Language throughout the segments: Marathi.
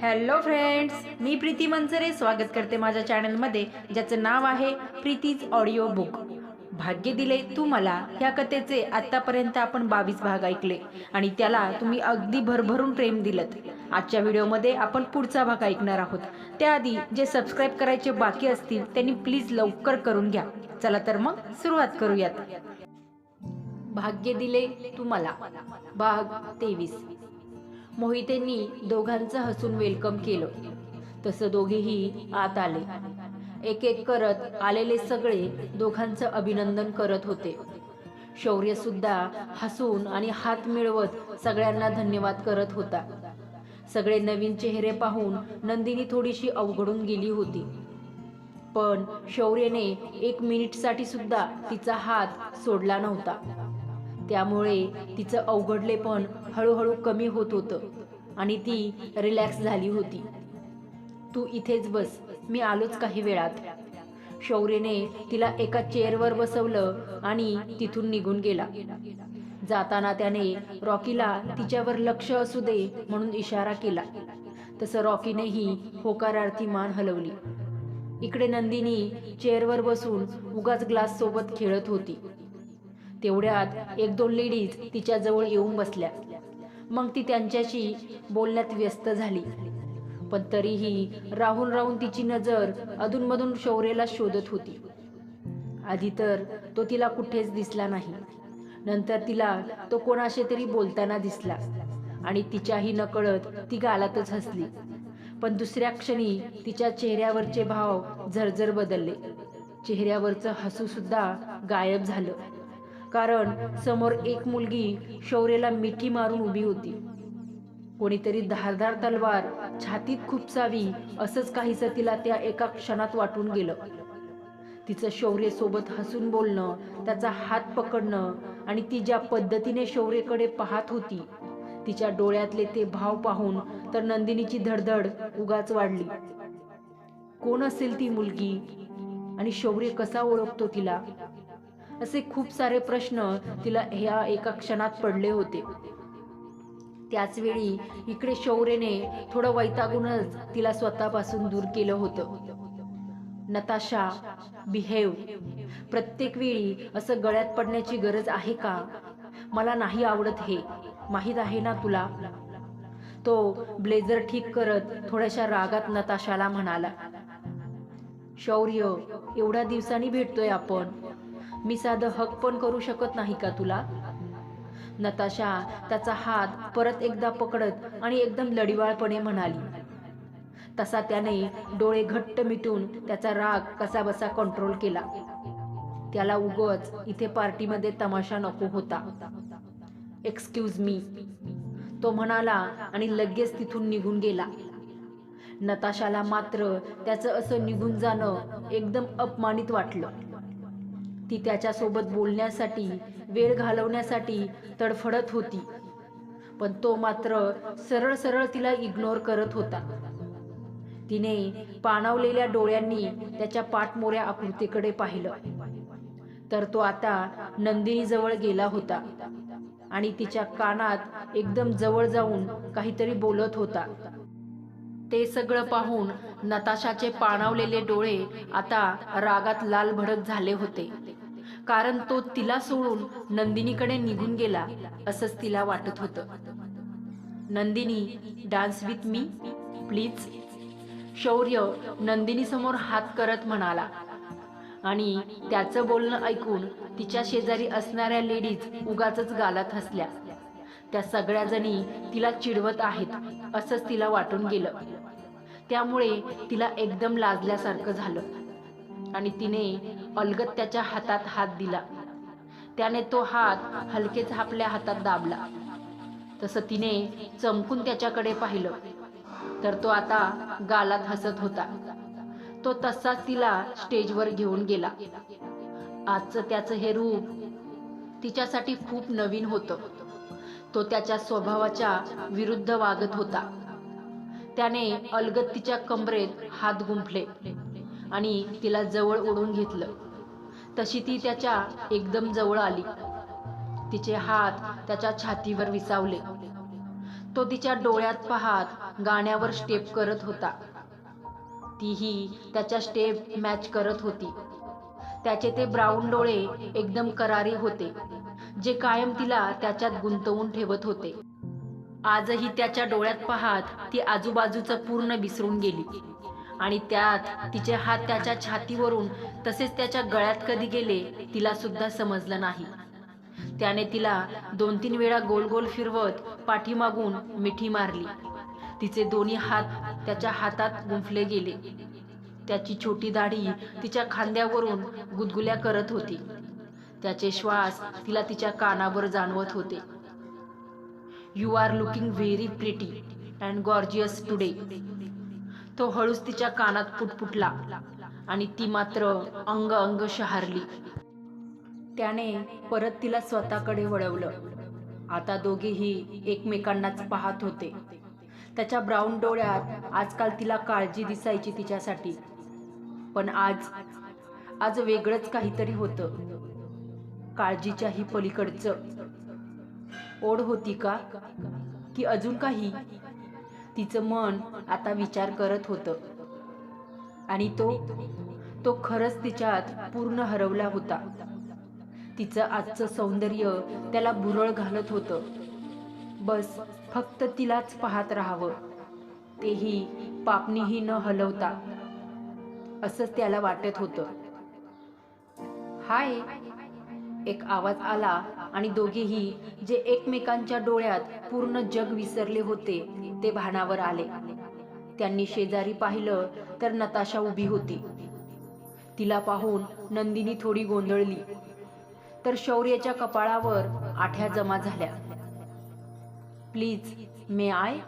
हॅलो फ्रेंड्स मी प्रीती मनसरे स्वागत करते माझ्या चॅनलमध्ये ज्याचं नाव आहे प्रीतीज ऑडिओ बुक भाग्य दिले तू मला ह्या कथेचे आत्तापर्यंत आपण बावीस भाग ऐकले आणि त्याला तुम्ही अगदी भरभरून प्रेम दिलं आजच्या व्हिडिओमध्ये आपण पुढचा भाग ऐकणार आहोत. त्याआधी जे सबस्क्राईब करायचे बाकी असतील त्यांनी प्लीज लवकर करून घ्या. चला तर मग सुरुवात करूयात. भाग्य दिले तू मला भाग तेवीस. मोहितेंनी दोघांचं हसून वेलकम केलं. तसं दोघेही आत आले. एक एक करत आलेले सगळे दोघांचं अभिनंदन करत होते. शौर्य सुद्धा हसून आणि हात मिळवत सगळ्यांना धन्यवाद करत होता. सगळे नवीन चेहरे पाहून नंदिनी थोडीशी अवघडून गेली होती. पण शौर्यने एक मिनिटसाठी सुद्धा तिचा हात सोडला नव्हता. त्यामुळे तिचं अवघडलेपण हळूहळू कमी होत होतं आणि ती रिलॅक्स झाली होती. तू इथेच बस मी आलोच काही वेळात. शौर्यने तिला एका चेअरवर बसवलं आणि तिथून निघून गेला. जाताना त्याने रॉकीला तिच्यावर लक्ष असू दे म्हणून इशारा केला. तसं रॉकीनेही होकारार्थी मान हलवली. इकडे नंदिनी चेअरवर बसून उगाच ग्लास सोबत खेळत होती. तेवढ्यात एक दोन लेडीज तिच्या जवळ येऊन बसल्या. मग ती त्यांच्याशी बोलण्यात व्यस्त झाली. पण तरीही राहून राहून तिची नजर अधूनमधून शौर्यला शोधत होती. आधी तर तो तिला कुठेच दिसला नाही. नंतर तिला तो कोणाशी तरी बोलताना दिसला आणि तिच्याही नकळत ती गालातच हसली. पण दुसऱ्या क्षणी तिच्या चेहऱ्यावरचे भाव झरझर बदलले. चेहऱ्यावरचं हसू सुद्धा गायब झालं. कारण समोर एक मुलगी शौर्यला मिठी मारून उभी होती. कोणीतरी धारदार तलवार छातीत खुपसावी असंच काहीसं तिला त्या एका क्षणात वाटून गेलं. तिचं शौर्य सोबत हसून बोलणं त्याचा हात पकडणं आणि ती ज्या पद्धतीने शौर्यकडे पाहत होती तिच्या डोळ्यातले ते भाव पाहून तर नंदिनीची धडधड उगाच वाढली. कोण असेल ती मुलगी आणि शौर्य कसा ओळखतो तिला? असे खूप सारे प्रश्न तिला ह्या एका क्षणात पडले होते. त्याच वेळी इकडे शौर्यने थोडं वैतागूनच तिला स्वतःपासून दूर केलं होतं. नताशा बिहेव प्रत्येक वेळी असं गळ्यात पडण्याची गरज आहे का? मला नाही आवडत हे. माहीत आहे ना तुला? तो ब्लेझर ठीक करत थोड्याशा रागात नताशाला म्हणाला शौर्य एवढ्या दिवसांनी भेटतोय आपण. मी साधं हक पण करू शकत नाही का तुला? नताशा त्याचा हात परत एकदा पकडत आणि एकदम लढिवाळपणे म्हणाली. तसा त्याने डोळे घट्ट मिटून त्याचा राग कसा बसा कंट्रोल केला. त्याला उगच इथे पार्टीमध्ये तमाशा नको होता. एक्सक्यूज मी तो म्हणाला आणि लगेच तिथून निघून गेला. नताशाला मात्र त्याचं असं निघून जाणं एकदम अपमानित वाटलं. ती त्याच्यासोबत बोलण्यासाठी वेळ घालवण्यासाठी तडफडत होती. पण तो मात्र सरळ सरळ तिला इग्नोर करत होता. तिने पाणावलेल्या डोळ्यांनी त्याच्या पाठमोऱ्या आकृतीकडे पाहिलं. तर तो आता नंदिनीजवळ गेला होता आणि तिच्या कानात एकदम जवळ जाऊन काहीतरी बोलत होता. ते सगळं पाहून नताशाचे पाणावलेले डोळे आता रागात लाल भडक झाले होते. कारण तो तिला सोडून नंदिनीकडे निघून गेला असंच तिला वाटत होतं. Nandini dance with me please Shaurya Nandini समोर हात करत म्हणाला. आणि त्याचं बोलणं ऐकून तिच्या शेजारी असणाऱ्या लेडीज उगाच गालात हसल्या. त्या सगळ्या जणी तिला चिडवत आहेत असंच तिला वाटून गेलं. त्यामुळे तिला एकदम लाजल्यासारखं झालं. आणि तिने अलगत त्याच्या हातात हात दिला. त्याने तो हात हलकेच आपल्या हातात दाबला. तसं तिने चमकून त्याच्याकडे पाहिलं. तर तो आता गालात हसत होता. तो तसाच तिला स्टेजवर घेऊन गेला. आजचं त्याचं हे रूप तिच्यासाठी खूप नवीन होतं. तो त्याच्या स्वभावाच्या विरुद्ध वागत होता. त्याने अलगत तिच्या कमरेत हात गुंफले. आणि तिला जवळ ओढून घेतलं. तशी ती त्याच्या एकदम जवळ आली. तिचे हात त्याच्या छातीवर विसावले. तो तिच्या डोळ्यात पाहत गाण्यावर स्टेप करत होता. तीही त्याच्या स्टेप मॅच करत होती. त्याचे ते ब्राऊन डोळे एकदम करारी होते जे कायम तिला त्याच्यात गुंतवून ठेवत होते. आजही त्याच्या डोळ्यात पाहत ती आजूबाजूचं पूर्ण विसरून गेली. आणि त्यात तिचे हात त्याच्या छातीवरून तसेच त्याच्या गळ्यात कधी गेले तिला सुद्धा समजलं नाही. त्याने तिला दोन तीन वेळा गोल गोल फिरवत पाठीमागून मिठी मारली. तिचे दोन्ही हात त्याच्या हातात गुंफले गेले. त्याची छोटी दाढी तिच्या खांद्यावरून गुदगुल्या करत होती. त्याचे श्वास तिला तिच्या कानावर जाणवत होते. You are looking very pretty and gorgeous today तो हळूच तिच्या कानात पुटपुटला आणि ती मात्र अंग अंग शहारली. त्याने परत तिला स्वतःकडे वळवलं. आता दोघेही एकमेकांनाच पाहत होते. त्याच्या ब्राऊन डोळ्यात आजकाल तिला काळजी दिसायची तिच्यासाठी. पण आज आज वेगळंच काहीतरी होतं. काळजीच्याही पलीकडचं. ओढ होती का? की अजून काही? तिचं मन आता विचार करत होतं. आणि तो तो खरंच तिच्यात पूर्ण हरवला होता. तिचं आजचं सौंदर्य त्याला भुरळ घालत होतं. बस फक्त तिलाच पाहत राहावं. तेही पापणीही न हलवता. असंच त्याला वाटत होतं. हाय एक आवाज आला आणि दोघेही जे एकमेकांच्या डोळ्यात पूर्ण जग विसरले होते ते भानावर आले. त्यांनी शेजारी पाहिलं तर नताशा उभी होती. तिला पाहून नंदिनी थोडी गोंधळली. तर शौर्याच्या कपाळावर आठ्या जमा झाल्या. Please may I?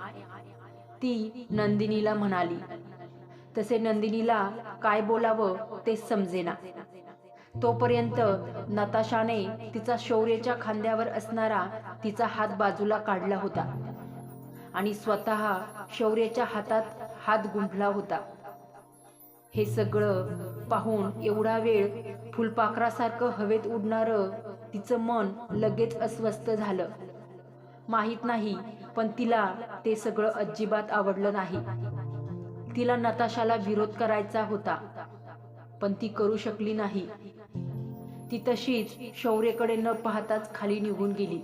ती नंदिनीला म्हणाली. तसे नंदिनीला काय बोलावं ते समजेना. तोपर्यंत नताशाने तिचा शौर्याच्या खांद्यावर असणारा तिचा हात बाजूला काढला होता. आणि स्वतः शौर्याच्या हातात हात गुंफला होता. हे सगळं पाहून एवढा वेळ फुलपाखरासारखं हवेत उडणारं तिचं मन लगेच अस्वस्थ झालं. माहीत नाही पण तिला ते सगळं अजिबात आवडलं नाही. तिला नताशाला विरोध करायचा होता पण ती करू शकली नाही. ती तशीच शौर्यकडे न पाहताच खाली निघून गेली.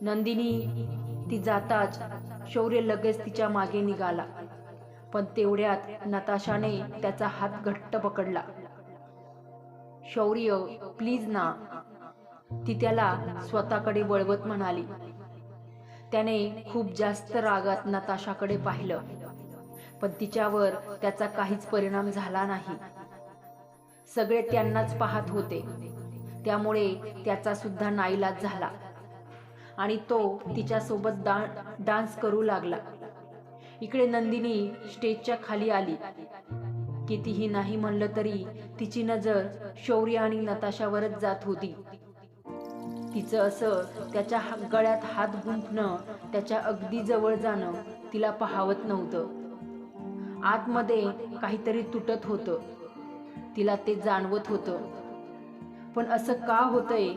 नंदिनी ती जाताच शौर्य लगेच तिच्यामागे निघाला. पण तेवढ्यात नताशाने त्याचा हात घट्ट पकडला. शौर्य प्लीज ना ती त्याला स्वतःकडे वळवत म्हणाली. त्याने खूप जास्त रागात नताशाकडे पाहिलं पण तिच्यावर त्याचा काहीच परिणाम झाला नाही. सगळे त्यांनाच पाहत होते. त्यामुळे त्याचा सुद्धा नाईलाज झाला. आणि तो तिच्यासोबत डा डान्स करू लागला. इकडे नंदिनी स्टेजच्या खाली आली. कितीही नाही म्हणलं तरी तिची नजर शौर्य आणि नताशावरच जात होती. तिचं असं त्याच्या गळ्यात हात गुंफणं त्याच्या अगदी जवळ जाणं तिला पाहावत नव्हतं. आतमध्ये काहीतरी तुटत होतं. तिला ते जाणवत होतं. पण असं का होतंय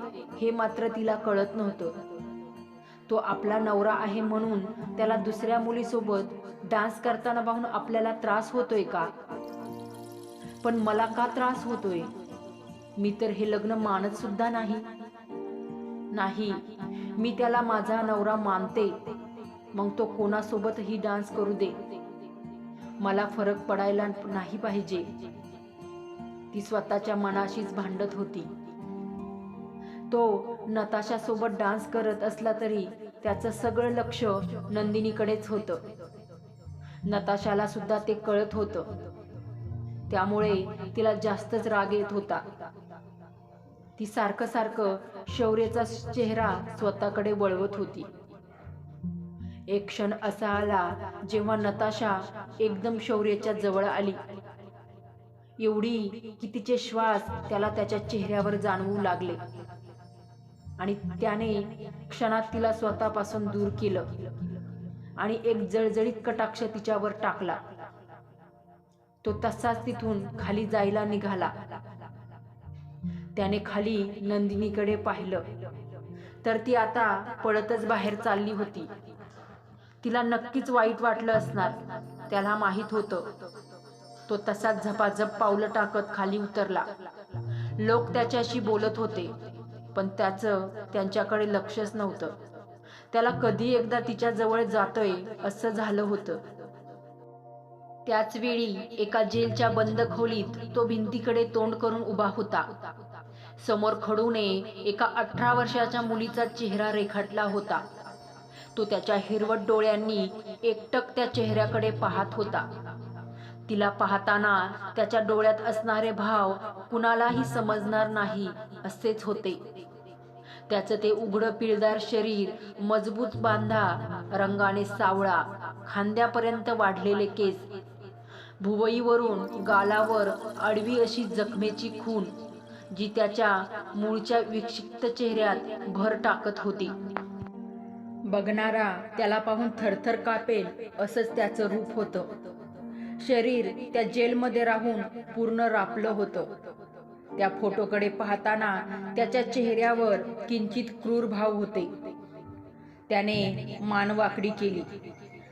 हे मात्र तिला कळत नव्हतं. तो आपला नवरा आहे म्हणून त्याला दुसऱ्या मुलीसोबत डान्स करताना पाहून आपल्याला त्रास होतोय का? पण मला का त्रास होतोय? मी तर हे लग्न मानत सुद्धा नाही. नाही मी त्याला माझा नवरा मानते. मग तो कोणासोबतही डान्स करू दे. मला फरक पडायला नाही पाहिजे. ती स्वतःच्या मनाशीच भांडत होती. तो नताशा सोबत डान्स करत असला तरी त्याचं सगळं लक्ष नंदिनीकडेच होतं. नताशाला सुद्धा ते कळत होतं. त्यामुळे तिला जास्तच राग येत होता. ती सारखं सारखं शौर्यचा चेहरा स्वतःकडे वळवत होती. एक क्षण असा आला जेव्हा नताशा एकदम शौर्याच्या जवळ आली. एवढी की तिचे श्वास त्याला त्याच्या चेहऱ्यावर जाणवू लागले. आणि त्याने क्षणात तिला स्वतःपासून दूर केलं आणि एक जळजळीत कटाक्ष तिच्यावर टाकला. तो तसाच तिथून खाली जायला निघाला. त्याने खाली नंदिनीकडे पाहिलं. तर ती आता पळतच बाहेर चालली होती. तिला नक्कीच वाईट वाटलं असणार त्याला माहीत होतं. तो तसाच झपाझप पावलं टाकत खाली उतरला. लोक त्याच्याशी बोलत होते. पण त्याचं त्यांच्याकडे लक्षच नव्हतं. त्याला कधी एकदा तिच्या जवळ जातोय असं झालं होतं. त्याच वेळी एका जेलच्या बंद खोलीत तो भिंतीकडे तोंड करून उभा होता. समोर खडूने एका अठरा वर्षाच्या मुलीचा चेहरा रेखाटला होता. तो त्याच्या हिरवट डोळ्यांनी एकटक त्या चेहऱ्याकडे पाहत होता. तिला पाहताना त्याच्या डोळ्यात असणारे भाव कुणालाही समजणार नाही असेच होते. त्याचं ते उघडं पिळदार शरीर मजबूत बांधा रंगाने सावळा खांद्यापर्यंत वाढलेले केस भुवईवरून गालावर आडवी अशी जखमेची खून जी त्याच्या मूळच्या विक्षिप्त चेहऱ्यात भर टाकत होती. बघणारा त्याला पाहून थरथर कापेल असंच त्याचं रूप होतं. शरीर त्या जेलमध्ये राहून पूर्ण रापलं होतं. त्या फोटोकडे पाहताना त्याच्या चेहऱ्यावर किंचित क्रूर भाव होते. त्याने मानवाकडी केली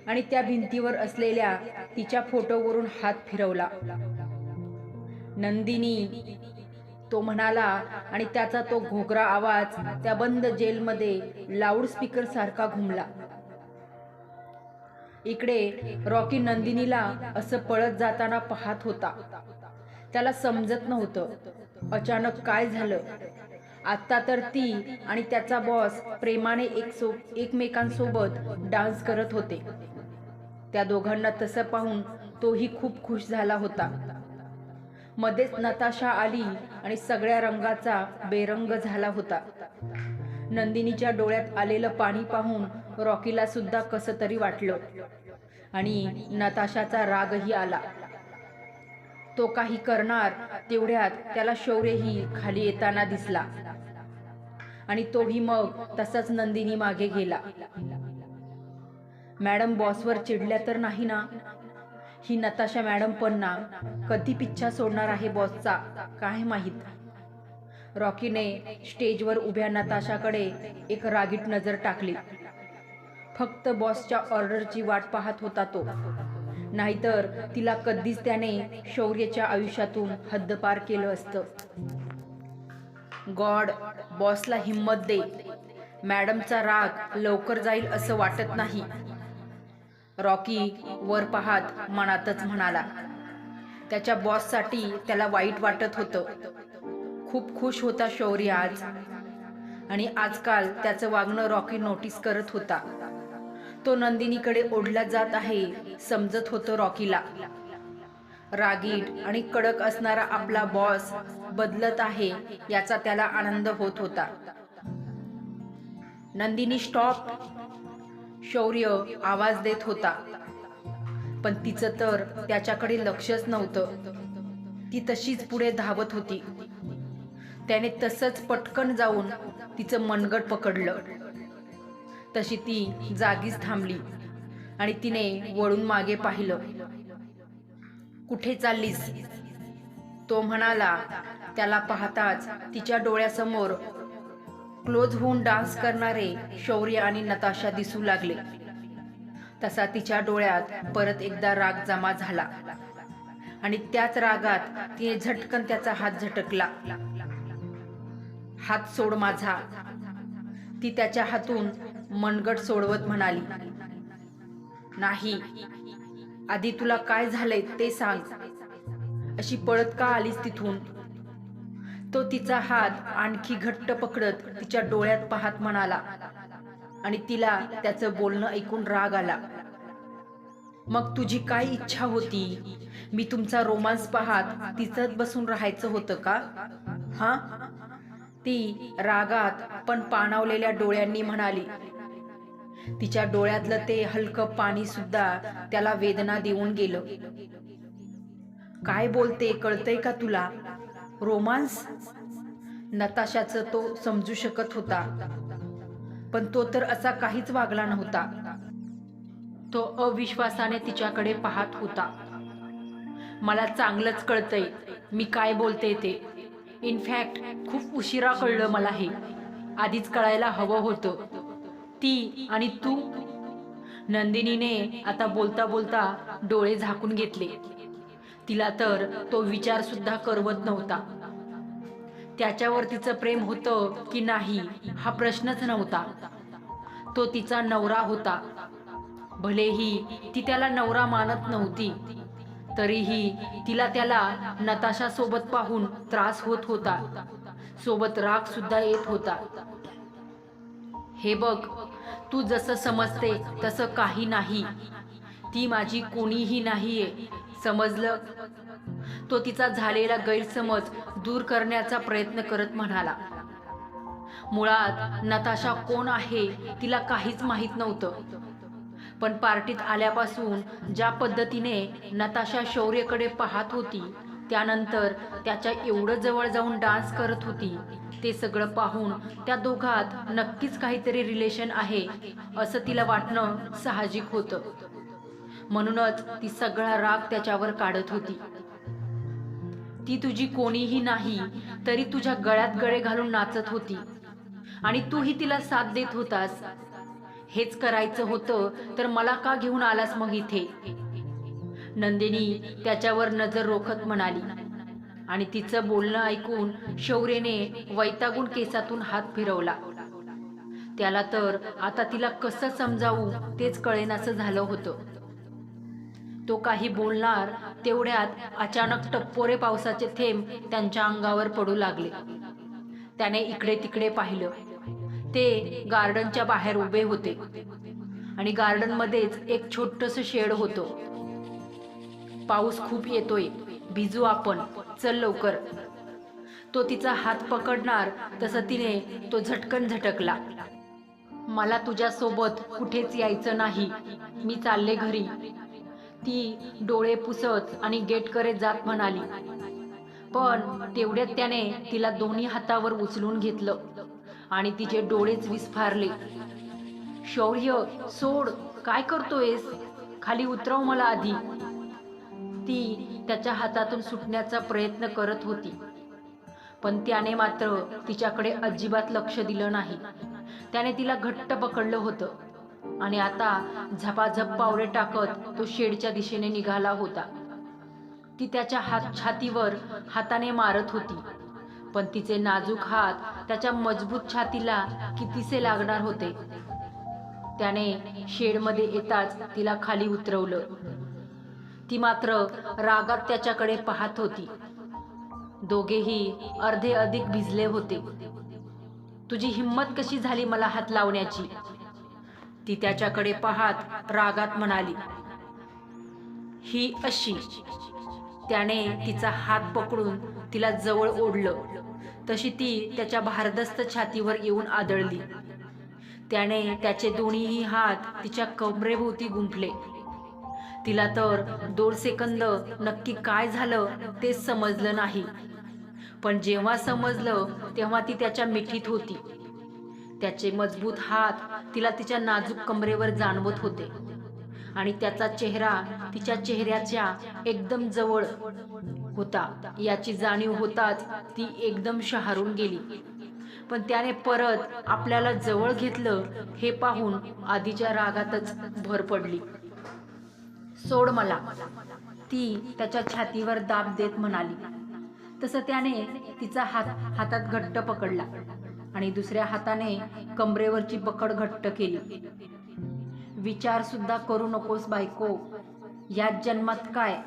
आणि त्या भिंतीवर असलेल्या तिच्या फोटोवरून हात फिरवला. नंदिनी तो म्हणाला आणि त्याचा तो घोगरा आवाज त्या बंद जेलमध्ये लाऊडस्पीकर सारखा घुमला. इकडे रॉकी नंदिनीला असं पळत जाताना पाहत होता. त्याला समजत नव्हतं अचानक काय झालं. आत्ता तर ती आणि त्याचा बॉस प्रेमाने एक सो एकमेकांसोबत डान्स करत होते. त्या दोघांना तसं पाहून तोही खूप खुश झाला होता. मध्येच नताशा आली आणि सगळ्या रंगाचा बेरंग झाला होता. नंदिनीच्या डोळ्यात आलेलं पाणी पाहून रॉकीला सुद्धा कसं तरी वाटलं. आणि नताशाचा रागही आला. तो काही करणार तेवढ्यात त्याला शौर्यही खाली येताना दिसला. आणि तोही मग तसाच नंदिनी मागे गेला. मॅडम बॉसवर चिडल्या तर नाही ना? ही नताशा मॅडम पण ना कधी पिच्छा सोडणार आहे बॉसचा काय माहीत? रॉकीने स्टेजवर उभ्या नताशाकडे एक रागीट नजर टाकली. फक्त बॉसच्या ऑर्डरची वाट पाहत होता तो. नाहीतर तिला कधीच त्याने शौर्यच्या आयुष्यातून हद्दपार केलं असतं. गॉड बॉसला हिंमत दे. मॅडमचा राग लवकर जाईल असं वाटत नाही. रॉकी वर पाहत मनातच म्हणाला. त्याच्या बॉससाठी त्याला वाईट वाटत होतं. खूप खुश होता शौर्य आज. आणि आजकाल त्याचं वागणं रॉकी नोटीस करत होता. तो नंदिनीकडे ओढला जात आहे. समजत होतं रॉकीला. रागीट आणि कडक असणारा आपला बॉस बदलत आहे याचा त्याला आनंद होत होता. नंदिनी स्टॉप शौर्य आवाज देत होता. पण तिचं तर त्याच्याकडे लक्षच नव्हतं. ती तशीच पुढे धावत होती. त्याने तसंच पटकन जाऊन तिचं मनगट पकडलं. तशी ती जागीच थांबली. आणि तिने वळून मागे पाहिलं. कुठे चाललीस? तो म्हणाला. त्याला पाहताच तिच्या डोळ्यासमोर क्लोज होऊन डान्स करणारे शौर्य आणि नताशा दिसू लागले. तसा तिच्या डोळ्यात परत एकदा राग जमा झाला. आणि त्याच रागात तिने झटकन त्याचा हात झटकला. हात सोड माझा. ती त्याच्या हातून मनगट सोडवत म्हणाली. नाही. आधी तुला काय झालंय ते सांग. अशी पळत का आलीस तिथून? तो तिचा हात आणखी घट्ट पकडत तिच्या डोळ्यात पाहत म्हणाला. आणि तिला त्याचं बोलणं ऐकून राग आला. मग तुझी काय इच्छा होती? मी तुमचा रोमांस पाहत तिचंच बसून राहायचं होतं का? हा? ती रागात पण पाणावलेल्या डोळ्यांनी म्हणाली. तिच्या डोळ्यातलं ते हलकं पाणी सुद्धा त्याला वेदना देऊन गेलं. काय बोलते कळतंय का तुला? रोमांस? नताशाचं तो समजू शकत होता. पण तो तर असा काहीच वागला नव्हता. तो अविश्वासाने तिच्याकडे पाहत होता. मला चांगलंच कळतंय मी काय बोलते ते. इनफॅक्ट खूप उशिरा कळलं मला हे. आधीच कळायला हवं होतं. ती आणि तू? नंदिनीने आता बोलता बोलता डोळे झाकून घेतले. तिला तर तो विचार सुद्धा करवत नव्हता. त्याच्यावर तिचं प्रेम होतं की नाही हा प्रश्नच नव्हता. तो तिचा नवरा होता. भलेही ती त्याला नवरा मानत नव्हती तरीही तिला त्याला नताशा सोबत पाहून त्रास होत होता. सोबत राग सुद्धा येत होता. हे बघ तू जसं समजते तसं काही नाही. ती माझी कोणीही नाहीये. समजलं? तो तिचा झालेला गैरसमज दूर करण्याचा प्रयत्न करत म्हणाला. मुळात नताशा कोण आहे तिला काहीच माहीत नव्हतं. पण पार्टीत आल्यापासून ज्या पद्धतीने नताशा शौर्यकडे पाहत होती त्यानंतर त्याच्या एवढं जवळ जाऊन डान्स करत होती ते सगळं पाहून त्या दोघात नक्कीच काहीतरी रिलेशन आहे असं तिला वाटणं साहजिक होतं. म्हणूनच ती सगळा राग त्याच्यावर काढत होती. ती तुझी कोणीही नाही तरी तुझ्या गळ्यात गळे घालून नाचत होती. आणि तूही तिला साथ देत होतास. हेच करायचं होतं तर मला का घेऊन आलास मग इथे? नंदिनी त्याच्यावर नजर रोखत म्हणाली. आणि तिचं बोलणं ऐकून शौर्यने वैतागून केसातून हात फिरवला. त्याला तर आता तिला कसं समजावू तेच कळेनासं झालं होतं. तो काही बोलणार तेवढ्यात अचानक टप्पोरे पावसाचे थेंब त्यांच्या अंगावर पडू लागले. त्याने इकडे तिकडे पाहिलं. ते गार्डनच्या बाहेर उभे होते. आणि गार्डनमध्येच एक छोटस शेड होतं. पाऊस खूप येतोय. भिजू आपण. चल लवकर. तो तिचा हात पकडणार तसं तिने तो झटकन झटकला. मला तुझ्या सोबत कुठेच यायचं नाही. मी चालले घरी. ती डोळे पुसत आणि गेटकडे जात म्हणाली. पण तेवढ्यात त्याने तिला दोन्ही हातावर उचलून घेतलं आणि तिचे डोळेच विस्फारले. शौर्य सोड काय करतोयस? खाली उतरव मला आधी. ती त्याच्या हातातून सुटण्याचा प्रयत्न करत होती. पण त्याने मात्र तिच्याकडे अजिबात लक्ष दिलं नाही. त्याने तिला घट्ट पकडलं होतं. आणि आता झपाझप पावले टाकत तो शेडच्या दिशेने निघाला होता. ती त्याच्या हात छातीवर हाताने मारत होती. पण तिचे नाजूक हात त्याच्या मजबूत छातीला कितीसे लागणार होते? त्याने शेडमध्ये येताच तिला खाली उतरवलं. ती मात्र रागात त्याच्याकडे पाहत होती. दोघेही अर्धे अधिक भिजले होते. तुझी हिंमत कशी झाली मला हात लावण्याची? ती त्याच्याकडे पाहत रागात म्हणाली ही अशी. त्याने तिचा हात पकडून तिला जवळ ओढलं. तशी ती त्याच्या भारदस्त छातीवर येऊन आदळली. त्याने त्याचे दोन्हीही हात तिच्या कमरेभोवती गुंफले. तिला तर दोन सेकंद नक्की काय झालं ते समजलं नाही. पण जेव्हा समजलं तेव्हा ती त्याच्या मिठीत होती. त्याचे मजबूत हात तिला तिच्या नाजूक कमरेवर जाणवत होते. आणि त्याचा चेहरा तिच्या चेहऱ्याच्या एकदम जवळ होता. याची जाणीव होताच ती एकदम शहारून गेली. पण त्याने परत आपल्याला जवळ घेतलं हे पाहून आधीच्या रागातच भर पडली. सोड मला. ती त्याच्या छातीवर दाब देत म्हणाली. तसं त्याने तिचा हात हातात घट्ट पकडला आणि दुसऱ्या हाताने कमरेवरची पकड घट्ट केली. विचार सुद्धा करू नकोस बायको. या जन्मात काय?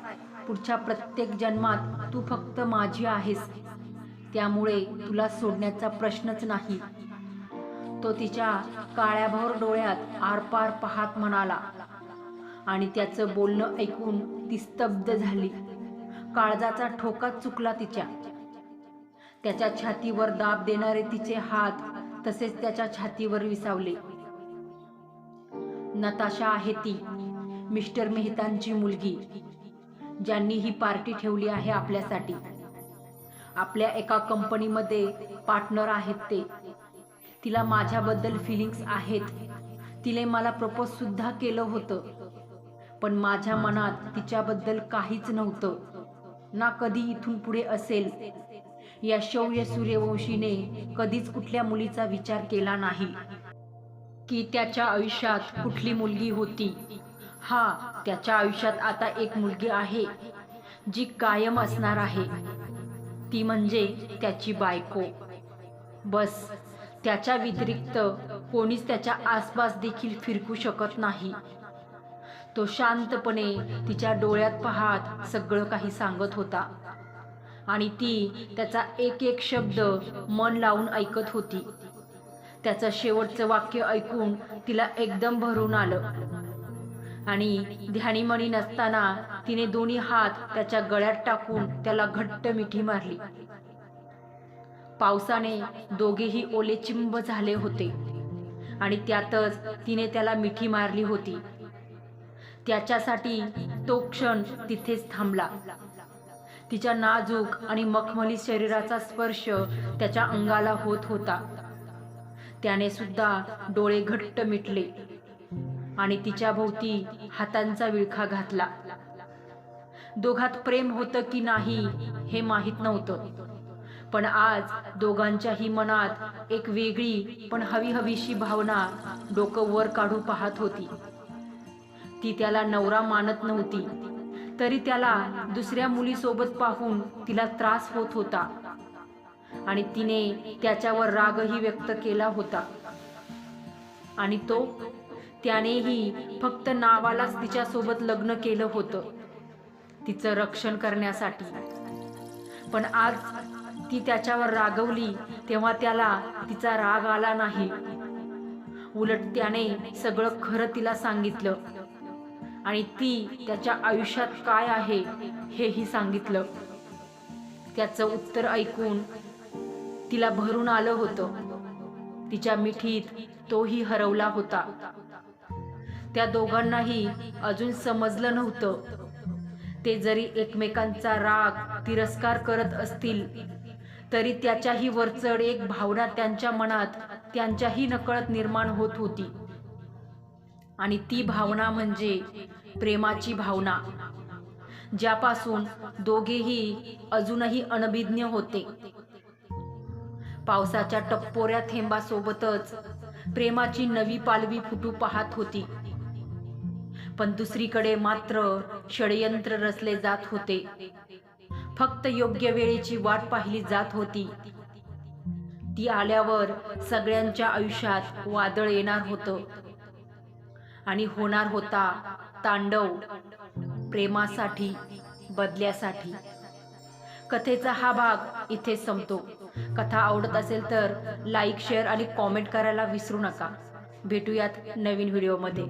पुढच्या प्रत्येक जन्मात तू फक्त माझी आहेस. त्यामुळे तुला सोडण्याचा प्रश्नच नाही. तो तिच्या काळ्याभोर डोळ्यात आरपार पाहत म्हणाला. आणि त्याचं बोलणं ऐकून ती स्तब्ध झाली. काळजाचा ठोका चुकला तिच्या. त्याच्या छातीवर दाब देणारे तिचे हात तसेच त्याच्या छातीवर विसावले. नताशा आहे ती मिस्टर मेहतांची मुलगी ज्यांनी ही पार्टी ठेवली आहे आपल्यासाठी. आपल्या एका कंपनीमध्ये पार्टनर आहेत ते. तिला माझ्याबद्दल फिलिंग्स आहेत. तिने मला प्रपोज सुद्धा केलं होतं. पण माझ्या मनात तिच्याबद्दल काहीच नव्हतं. ना कधी इथून पुढे असेल. या शौर्य सूर्यवंशीने कधीच कुठल्या मुलीचा विचार केला नाही. की त्याच्या आयुष्यात कुठली मुलगी होती. हा त्याच्या आयुष्यात आता एक मुलगी आहे जी कायम असणार आहे. ती म्हणजे त्याची बायको. बस त्याच्या व्यतिरिक्त कोणीच त्याच्या आसपास देखील फिरकू शकत नाही. तो शांतपणे तिच्या डोळ्यात पाहत सगळं काही सांगत होता. आणि ती त्याचा एक एक शब्द मन लावून ऐकत होती. त्याचं शेवटचं वाक्य ऐकून तिला एकदम भरून आलं. आणि ध्यानीमणी नसताना तिने दोन्ही हात त्याच्या गळ्यात टाकून त्याला घट्ट मिठी मारली. पावसाने दोघेही ओलेचिंब झाले होते. आणि त्यातच तिने त्याला मिठी मारली होती. त्याच्यासाठी तो क्षण तिथेच थांबला. तिच्या नाजूक आणि मखमली शरीराचा स्पर्श त्याच्या अंगाला होत होता. त्याने सुद्धा डोळे घट्ट मिटले आणि तिच्या भोवती हातांचा विळखा घातला. दोघात प्रेम होतं की नाही हे माहीत नव्हतं. पण आज दोघांच्याही मनात एक वेगळी पण हवी हवीशी भावना डोकं वर काढू पाहत होती. ती त्याला नवरा मानत नव्हती. तरी त्याला दुसऱ्या मुलीसोबत पाहून तिला त्रास होत होता. आणि तिने त्याच्यावर रागही व्यक्त केला होता. आणि तो त्यानेही फक्त नावालाच तिच्यासोबत लग्न केलं होतं तिचं रक्षण करण्यासाठी. पण आज ती त्याच्यावर रागवली तेव्हा त्याला तिचा राग आला नाही. उलट त्याने सगळं खरं तिला सांगितलं. आणि ती त्याच्या आयुष्यात काय आहे हेही सांगितलं. त्याचं उत्तर ऐकून तिला भरून आलं होतं. तिच्या मिठीत तोही हरवला होता. त्या दोघांनाही अजून समजलं नव्हतं. ते जरी एकमेकांचा राग तिरस्कार करत असतील तरी त्याच्याही वरचढ एक भावना त्यांच्या मनात त्यांच्याही नकळत निर्माण होत होती. आणि ती भावना म्हणजे प्रेमाची भावना. ज्यापासून दोघेही अजूनही अनभिज्ञ होते. पावसाच्या टप्पोऱ्या थेंबासोबतच प्रेमाची नवी पालवी फुटू पाहत होती. पण दुसरीकडे मात्र षडयंत्र रचले जात होते. फक्त योग्य वेळेची वाट पाहिली जात होती. ती आल्यावर सगळ्यांच्या आयुष्यात वादळ येणार होतं. आणि होणार होता तांडव प्रेमासाठी बदल्यासाठी. कथेचा हा भाग इथे संपतो. कथा आवडत असेल तर लाईक शेअर आणि कॉमेंट करायला विसरू नका. भेटूयात नवीन व्हिडिओमध्ये